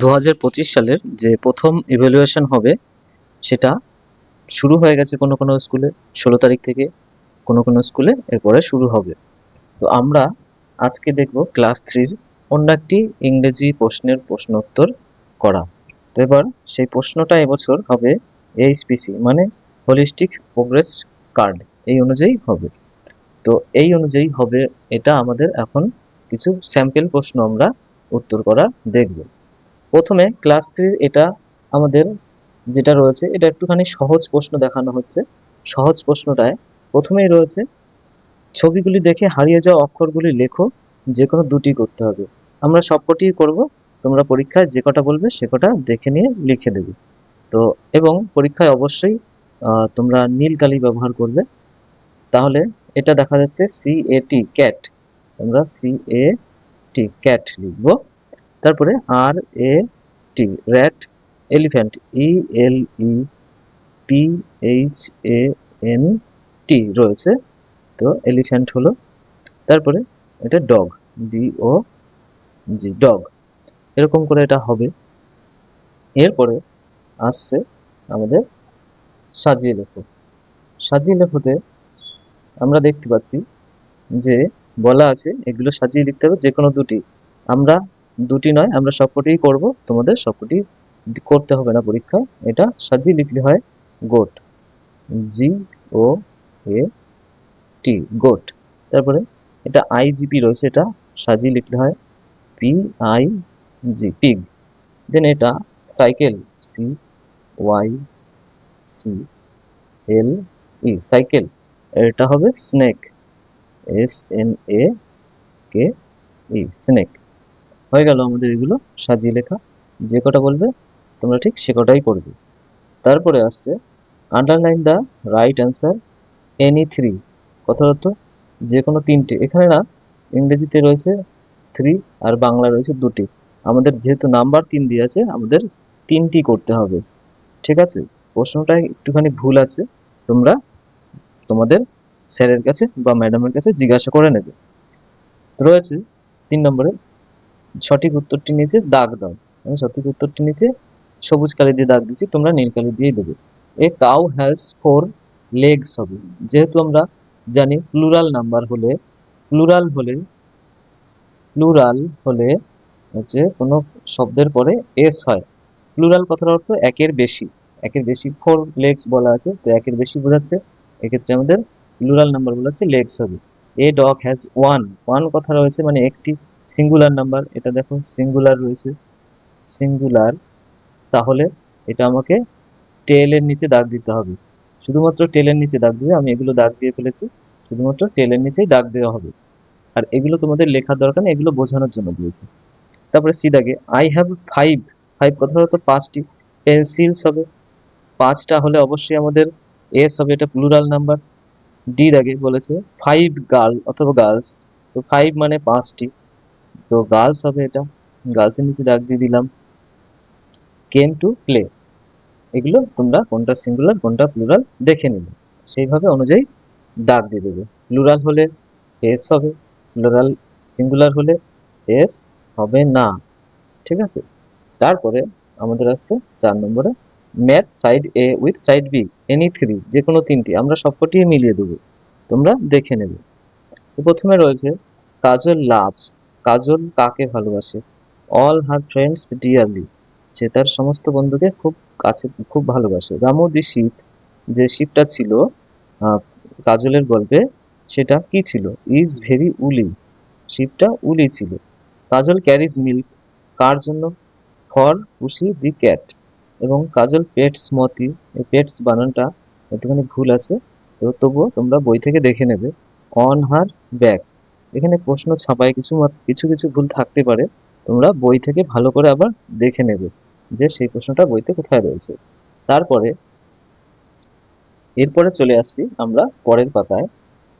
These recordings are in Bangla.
দু হাজার পঁচিশ সালের যে প্রথম ইভ্যালুয়েশন হবে, সেটা শুরু হয়ে গেছে কোনো কোনো স্কুলে, ষোলো তারিখ থেকে কোনো কোনো স্কুলে, এরপরে শুরু হবে। তো আমরা আজকে দেখব ক্লাস থ্রির অন্য একটি ইংরেজি প্রশ্নের প্রশ্নোত্তর করা। তো এবার সেই প্রশ্নটা এবছর হবে এইচপিসি মানে হোলিস্টিক প্রোগ্রেস কার্ড এই অনুযায়ী হবে। তো এই অনুযায়ী হবে, এটা আমাদের এখন কিছু স্যাম্পল প্রশ্ন আমরা উত্তর করা দেখব। প্রথমে ক্লাস থ্রির এটা আমাদের যেটা রয়েছে, এটা একটুখানি সহজ প্রশ্ন দেখানো হচ্ছে। সহজ প্রশ্নটায় প্রথমেই রয়েছে, ছবিগুলি দেখে হারিয়ে যাওয়া অক্ষরগুলি লেখো যে কোনো দুটি করতে হবে। আমরা সবকটি করব, তোমরা পরীক্ষায় যে কটা বলবে সে কটা দেখে নিয়ে লিখে দেবে। তো, এবং পরীক্ষায় অবশ্যই তোমরা নীল কালি ব্যবহার করবে। তাহলে এটা দেখা যাচ্ছে সি এ টি ক্যাট আমরা সি এ টি ক্যাট লিখব। তারপরে R A T rat elephant E L E P H A N T রয়েছে। তো এলিফ্যান্ট হলো, তারপরে এটা dog D O G dog এরকম করে এটা হবে। এরপরে আসছে আমাদের সাজিয়ে লেখো। সাজিয়ে লেখোতে আমরা দেখতে পাচ্ছি যে বলা আছে, এগুলো সাজিয়ে লিখতে হবে যে কোনো দুটি। আমরা দুটি নয়, আমরা সবকটিই করব। তোমাদের সবকটি করতে হবে না পরীক্ষা। এটা সাজিয়ে লিখলে হয় গোট। জি ও এ টি গোট। তারপরে এটা আইজিপি রয়েছে, এটা সাজিয়ে লিখলে হয় P I G pig then এটা cycle C Y C L E cycle এটা হবে snake S N A K E snake হয়ে গেল আমাদের এগুলো, সাজিয়ে লেখা। যে কটা বলবে, তোমরা ঠিক সে কটাই করবে তারপরে আসছে underline the right answer any three কথা অর্থ যে কোনো তিনটে। এখানে না, ইংরেজিতে রয়েছে থ্রি আর বাংলা রয়েছে দুটি। আমাদের যেহেতু নাম্বার তিন দিয়ে আছে, আমাদের তিনটি করতে হবে। ঠিক আছে? প্রশ্নটা একটুখানি ভুল আছে। তোমরা তোমাদের স্যারের কাছে বা ম্যাডামের কাছে জিজ্ঞাসা করে নেবে। রয়েছে তিন নম্বরে সঠিক উত্তরটি নিচে দাগ দাও। আমি সঠিক উত্তরটি নিচে সবুজ কালি দিয়ে দাগ দিচ্ছি, তোমরা নীল কালি দিয়েই দেবে। A cow has four legs হবে। যেহেতু আমরা জানি প্লুরাল নাম্বার হলে প্লুরাল হলে প্লুরাল হলে হচ্ছে কোনো শব্দের পরে এস হয়। প্লুরাল কথার অর্থ একের বেশি। একের বেশি ফোর লেগস বলা আছে, তো একের বেশি বোঝাচ্ছে, এক্ষেত্রে আমাদের প্লুরাল নাম্বার বলা আছে লেগস হবে। A dog has one one কথা রয়েছে মানে একটি সিঙ্গুলার নাম্বার এটা দেখো সিঙ্গুলার রয়েছে। সিঙ্গুলার তাহলে এটা আমাকে টেলের নিচে দাগ দিতে হবে। শুধুমাত্র টেলের নিচে দাগ দিবে, আমি এগুলো দাগ দিয়ে ফেলেছি। শুধুমাত্র টেলের নিচেই দাগ দেওয়া হবে। আর এগুলো তোমাদের লেখার দরকার নেই, এগুলো বোঝানোর জন্য দিয়েছি। তারপরে সি দাগে আই হ্যাভ ফাইভ ফাইভ কথা হতো পাঁচটি। পেন্সিলস হবে। পাঁচটা হলে অবশ্যই আমাদের এস হবে, এটা প্লুরাল নাম্বার ডি দাগে বলেছে ফাইভ গার্ল অথবা গার্লস তো ফাইভ মানে পাঁচটি। তো গার্লস হবে এটা। গার্লসের নিচে দাগ দিয়ে দিলাম। কেম টু প্লে এগুলো তোমরা কোনটা সিঙ্গুলার কোনটা প্লুরাল দেখে নিবে। সেইভাবে অনুযায়ী দাগ দিয়ে দেবে। প্লুরাল হলে এস হবে। প্লুরাল সিঙ্গুলার হলে এস হবে না। ঠিক আছে? তারপরে আমাদের আসছে চার নম্বরে। Match side A with side B any three যে কোনো তিনটি। আমরা সবকটি মিলিয়ে দেবো। তোমরা দেখে নেবে। প্রথমে রয়েছে কাজল লাভস কাজল কাকে ভালোবাসে? অল হার ফ্রেন্ডস ডিয়ারলি সে তার সমস্ত বন্ধুকে খুব কাছে, খুব ভালোবাসে। রামু দি শিপ যে শিপটা ছিল কাজলের গল্পে, সেটা কি ছিল? ইজ ভেরি উলি শিপটা উলি ছিল। কাজল ক্যারিজ মিল্ক কার জন্য? ফর পুষি দি ক্যাট এবং কাজল পেটস মতি এই পেটস বানানটা একটুখানি ভুল আছে, তো তবুও তোমরা বই থেকে দেখে নেবে। অন হার ব্যাক এখানে প্রশ্ন ছাপায় কিছু কিছু কিছু ভুল থাকতে পারে। তোমরা বই থেকে ভালো করে আবার দেখে নেবে যে সেই প্রশ্নটা বইতে কোথায় রয়েছে। তারপরে, এরপরে চলে আসছি আমরা পরের পাতায়।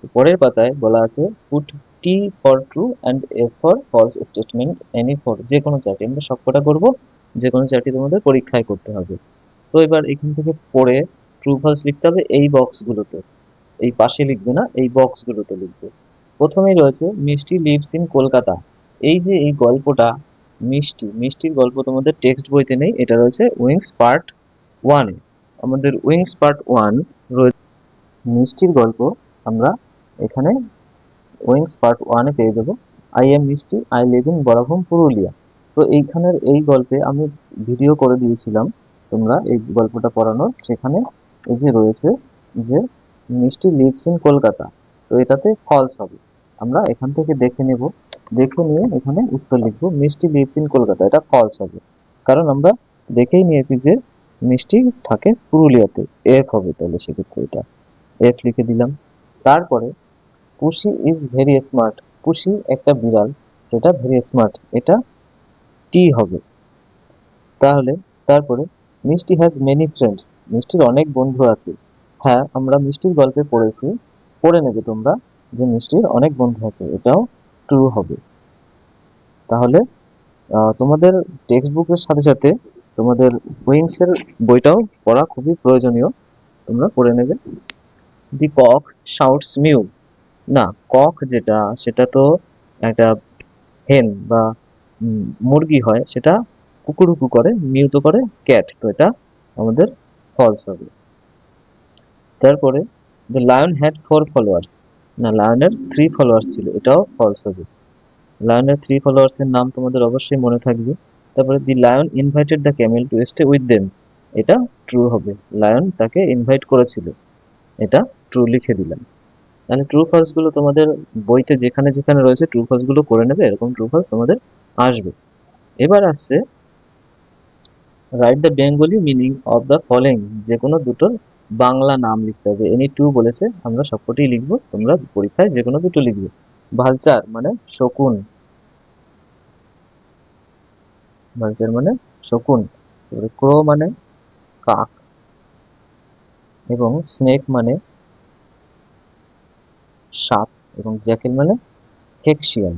তো পরের পাতায় বলা আছে put T for true and F for false statement any four যে কোনো চারটি, আমরা সবকটা করব, যে কোনো চারটি তোমাদের পরীক্ষায় করতে হবে। তো এবার এখান থেকে পড়ে ট্রু ফলস লিখতে হবে এই বক্সগুলোতে এই পাশে লিখবে না, এই বক্সগুলোতে লিখবে। প্রথমেই রয়েছে মিষ্টি লিভস ইন কলকাতা। এই যে এই গল্পটা, মিষ্টি, মিষ্টির গল্প তোমাদের টেক্সট বইতে নেই, এটা রয়েছে উইংস পার্ট ওয়ানে আমাদের উইংস পার্ট ওয়ান রয়েছে মিষ্টির গল্প আমরা এখানে উইংস পার্ট ওয়ানে পেয়ে যাব। I am Mishti, I live in Barabhum, Purulia. তো এইখানের এই গল্পে আমি ভিডিও করে দিয়েছিলাম তোমরা এই গল্পটা পড়ানোর, সেখানে এই যে রয়েছে যে মিষ্টি লিভস ইন কলকাতা, তো এটাতে ফলস হবে। আমরা এখান থেকে দেখে নেব, দেখে নিয়ে এখানে উত্তর লিখব, মিষ্টি লিভস ইন কলকাতা। এটা ফলস হবে। কারণ আমরা দেখেই নিয়েছি যে মিষ্টি থাকে পুরুলিয়াতে। এফ হবে তাহলে সেক্ষেত্রে এটা। এফ লিখে দিলাম। তারপরে, পুষি ইজ ভেরি স্মার্ট পুষি একটা বিড়াল এটা ভেরি স্মার্ট এটা টি হবে। তাহলে, তারপরে, মিষ্টি হ্যাজ মেনি ফ্রেন্ডস মিষ্টির অনেক বন্ধু আছে। হ্যাঁ আমরা মিষ্টির গল্পে পড়েছি। পড়ে নেবে তোমরা। যে মিষ্টির অনেক বন্ধু আছে, এটাও ট্রু হবে। তাহলে তোমাদের টেক্সট বুকের সাথে সাথে তোমাদের উইংস এর বইটাও পড়া খুবই প্রয়োজনীয়। তোমরা পড়ে নেবে। দি কক শাউটস মিউ না কক যেটা, সেটা তো একটা হেন বা মুরগি হয়, সেটা কুকুরুকু করে মিউ তো করে ক্যাট তো এটা আমাদের ফলস হবে। তারপরে the lion had four followers না লায়নের থ্রি ফলোয়ার্স ছিল, এটাও ফলস হবে। লায়নের থ্রি ফলোয়ার্সের নাম তোমাদের অবশ্যই মনে থাকবে। তারপরে the lion invited the camel to stay with them এটা ট্রু হবে। লায়ন তাকে ইনভাইট করেছিল। এটা ট্রু লিখে দিলাম। তাহলে ট্রু ফলসগুলো তোমাদের বইতে যেখানে যেখানে রয়েছে ট্রু ফলসগুলো করে নেবে, এরকম ট্রু ফলস তোমাদের আসবে। এবার আসছে write the Bengali meaning of the following যে কোনো দুটোর বাংলা নাম লিখতে হবে। এনি টু বলেছে, আমরা সবকটি লিখব। তোমরা পরীক্ষায় যে কোনো দুটো লিখবে। ভালচার মানে শকুন। ভালচার মানে শকুন। ক্রো মানে কাক। এবং স্নেক মানে সাপ। এবং জ্যাকেল মানে খেক শিয়াল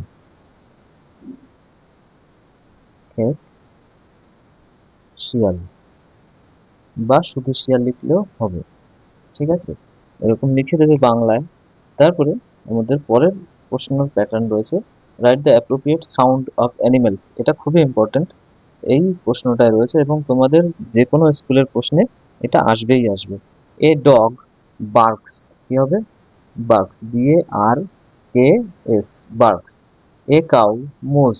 খেক শিয়াল বা শিয়াল লিখলেও হবে। ঠিক আছে? এরকম লিখে দেবে বাংলায়। তারপরে আমাদের পরের প্রশ্নের প্যাটার্ন রয়েছে। Write the appropriate sound of animals এটা খুবই ইম্পর্ট্যান্ট এই প্রশ্নটায় রয়েছে এবং তোমাদের যে কোনো স্কুলের প্রশ্নে এটা আসবেই আসবে। এ ডগ বার্কস কি হবে? Barks B A R K S barks a cow moos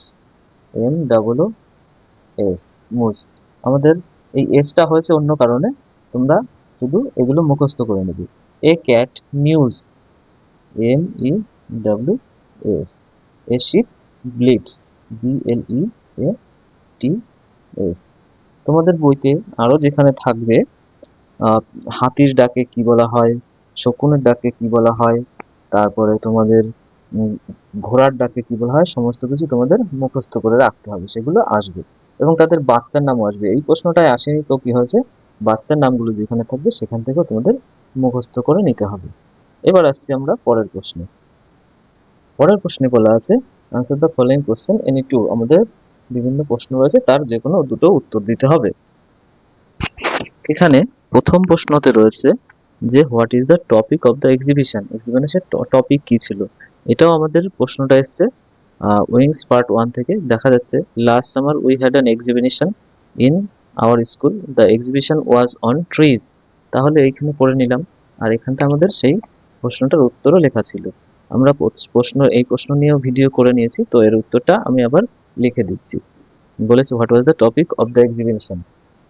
M double S moos আমাদের এই এসটা হয়েছে অন্য কারণে, তোমরা শুধু এগুলো মুখস্থ করে নেবে। A cat mews M E W S A sheep bleats B L E A T S তোমাদের বইতে আরও যেখানে থাকবে হাতির ডাকে কি বলা হয়, শকুনের ডাকে কি বলা হয়, তারপরে তোমাদের ঘোড়ার ডাকে কি বলা হয়, সমস্ত কিছু তোমাদের মুখস্থ করে রাখতে হবে, সেগুলো আসবে। এবং তাদের বাচ্চার নামও আসবে। এই প্রশ্নটায় আসেনি তো কি হয়েছে? বাচ্চার নামগুলো যেখানে থাকবে সেখান থেকেও তোমাদের মুখস্থ করে নিতে হবে। এবার আসছি আমরা পরের প্রশ্নে। পরের প্রশ্নে বলা আছে answer the following question any two আমাদের বিভিন্ন প্রশ্ন রয়েছে, তার যে কোনো দুটো উত্তর দিতে হবে। এখানে প্রথম প্রশ্নতে রয়েছে যে what is the topic of the exhibition এক্সিবিশনের topic কি ছিল? এটাও আমাদের প্রশ্নটা এসছে। উইংস পার্ট ওয়ান থেকে দেখা যাচ্ছে last summer we had an exhibition in our school the exhibition was on trees তাহলে এইখানে পড়ে নিলাম। আর এখানটা আমাদের সেই প্রশ্নটার উত্তরও লেখা ছিল। আমরা প্রশ্ন, এই প্রশ্ন নিয়েও ভিডিও করে নিয়েছি, তো এর উত্তরটা আমি আবার লিখে দিচ্ছি। বলেছে what was the topic of the exhibition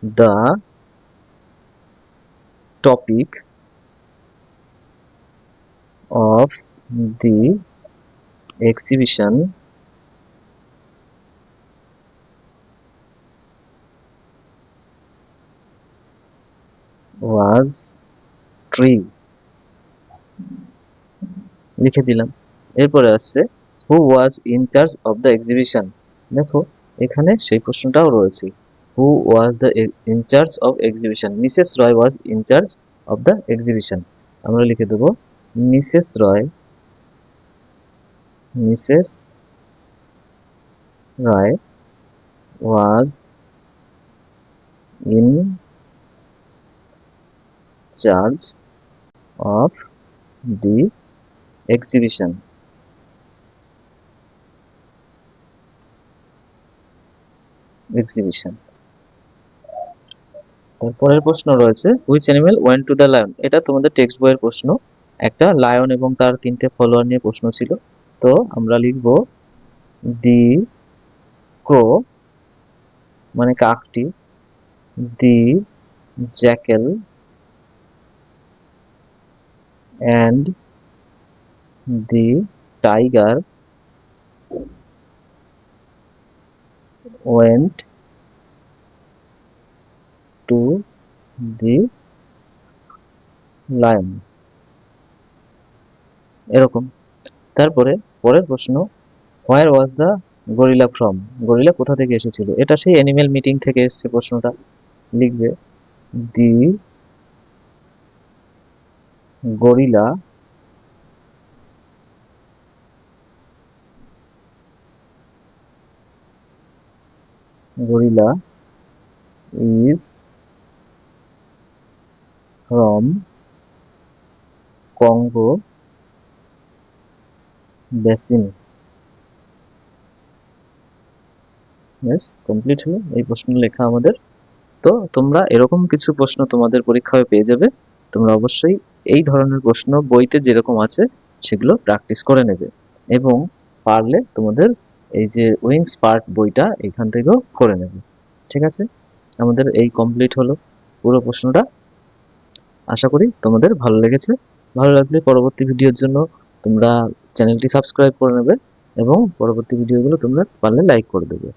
the topic of the exhibition was tree লিখে দিলাম। এরপরে আসছে who was in charge of the exhibition দেখো, এখানে সেই প্রশ্নটাও রয়েছে। Who was the in charge of exhibition Mrs Roy was in charge of the exhibition আমরা লিখে দেবো Mrs Roy Mrs Roy was in charge of the exhibition exhibition পরের প্রশ্ন রয়েছে which animal went to the lion এটা তোমাদের টেক্সট বইয়ের প্রশ্ন। একটা লায়ন এবং তার তিনটে ফলোয়ার নিয়ে প্রশ্ন ছিল। তো আমরা লিখব দি ক্রো মানে কাকটি the jackal and the tiger went to the lion. এরকম। তারপরে পরের প্রশ্ন where was the gorilla from gorilla কোথা থেকে এসেছিল? এটা সেই অ্যানিমেল মিটিং থেকে এসেছে প্রশ্নটা। লিখবে the gorilla. gorilla is from Congo basin yes complete হলো এই প্রশ্ন লেখা আমাদের। তো তোমরা এরকম কিছু প্রশ্ন তোমাদের পরীক্ষায় পেয়ে যাবে। তোমরা অবশ্যই এই ধরনের প্রশ্ন বইতে যেরকম আছে, সেগুলো প্র্যাকটিস করে নেবে। এবং পারলে তোমাদের এই যে উইংস পার্ট বইটা এখান থেকেও করে নেবে। ঠিক আছে? আমাদের এই কমপ্লিট হলো পুরো প্রশ্নটা। আশা করি তোমাদের ভালো লেগেছে। ভালো লাগলে পরবর্তী ভিডিওর জন্য তোমরা চ্যানেলটি সাবস্ক্রাইব করে নেবে এবং পরবর্তী ভিডিওগুলো তোমরা পারলে লাইক করে দেবে।